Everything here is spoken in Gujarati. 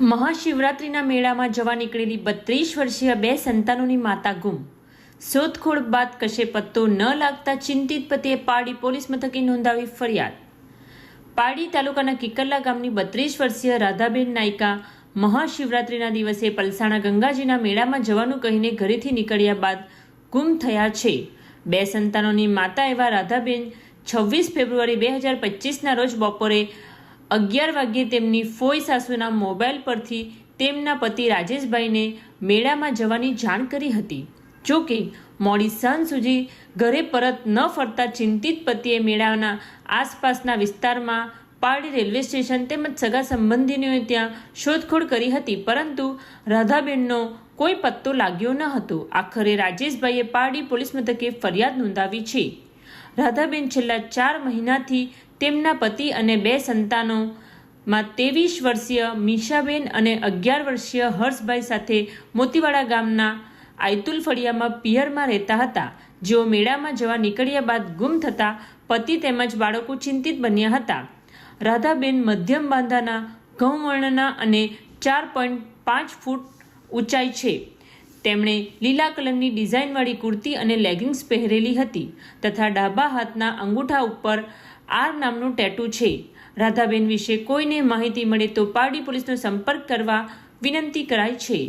મહાશિવરાત્રિના મેળામાં જવા નીકળેલી બત્રીસ વર્ષીય બે સંતાનોની માતા ગુમ. શોધખોળ બાદ કશે પત્તો ન લાગતા ચિંતિત પતિએ પારડી પોલીસ મથકે નોંધાવી ફરિયાદ. પારડી તાલુકાના કિકરલા ગામની બત્રીસ વર્ષીય રાધાબેન નાયકા મહાશિવરાત્રિના દિવસે પલસાણા ગંગાજીના મેળામાં જવાનું કહીને ઘરેથી નીકળ્યા બાદ ગુમ થયા છે. બે સંતાનોની માતા એવા રાધાબેન છવ્વીસ ફેબ્રુઆરી બે હજાર પચીસના રોજ બપોરે અગિયાર વાગ્યે તેમની ફોઈ સાસુના મોબાઈલ પરથી તેમના પતિ રાજેશભાઈને મેળામાં જવાની જાણ કરી હતી. જોકે, મોડી સાંજ સુધી ઘરે પરત ન ફરતા ચિંતિત પતિએ મેળાના આસપાસના વિસ્તારમાં પારડી રેલવે સ્ટેશન તેમજ સગા સંબંધીનીઓએ ત્યાં શોધખોળ કરી હતી, પરંતુ રાધાબેનનો કોઈ પત્તો લાગ્યો ન હતો. આખરે રાજેશભાઈએ પારડી પોલીસ મથકે ફરિયાદ નોંધાવી છે. રાધાબેન છેલ્લા ચાર મહિનાથી તેમના પતિ અને બે સંતાનોમાં ત્રેવીસ વર્ષીય મીશાબેન અને અગિયાર વર્ષીય હર્ષભાઈ સાથે મોતીવાડા ગામના આયતુલ ફળિયામાં પિયરમાં રહેતા હતા. જેઓ મેળામાં જવા નીકળ્યા બાદ ગુમ થતા પતિ તેમજ બાળકો ચિંતિત બન્યા હતા. રાધાબેન મધ્યમ બાંધાના, ઘઉં વર્ણના અને ચાર પોઈન્ટ પાંચ ફૂટ ઊંચાઈ છે. તેમણે લીલા કલરની ડિઝાઇનવાળી કુર્તી અને લેગિંગ્સ પહેરેલી હતી તથા ડાબા હાથના અંગૂઠા ઉપર આર નામનું ટેટુ છે. રાધાબેન વિશે કોઈને માહિતી મળે તો પારડી પોલીસનો સંપર્ક કરવા વિનંતી કરાઈ છે.